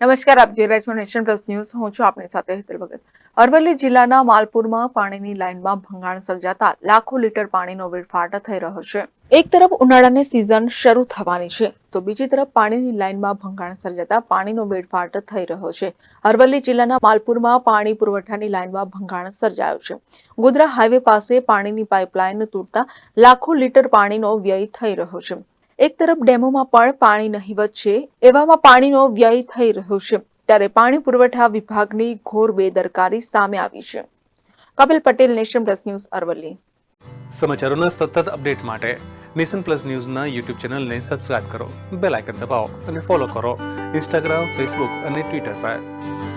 નમસ્કાર, આપ જોઈ રહ્યા છો નેશન પ્લસ ન્યૂઝ. હું છું આપની સાથે હેતર ભગત. અરવલ્લી જિલ્લાના માલપુરમાં પાણીની લાઇનમાં ભંગાણ સર્જાતા લાખો લીટર પાણીનો વેડફાટ થઈ રહ્યો છે. એક તરફ ઉનાળાની સિઝન શરૂ થવાની છે, તો બીજી તરફ પાણીની લાઇનમાં ભંગાણ સર્જાતા પાણીનો વેડફાટ થઈ રહ્યો છે. અરવલ્લી જિલ્લાના માલપુરમાં પાણી પુરવઠાની લાઇનમાં ભંગાણ સર્જાયો છે. ગોધરા હાઈવે પાસે પાણીની પાઇપલાઇન તૂટતા લાખો લીટર પાણીનો વ્યય થઈ રહ્યો છે. એક તરફ ડેમોમાં પણ પાણી નહીવત છે, એવામાં પાણીનો વ્યય થઈ રહ્યો છે, ત્યારે પાણી પુરવઠા વિભાગની ઘોર બેદરકારી સામે આવી છે. Kapil Patel, nation plus news, Aravalli. સમાચારોના સતત અપડેટ માટે નેશન પ્લસ ન્યૂઝના યુટ્યુબ ચેનલને સબસ્ક્રાઇબ કરો, બેલ આઇકન દબાવો અને ફોલો કરો ઇન્સ્ટાગ્રામ, ફેસબુક અને ટ્વિટર પર.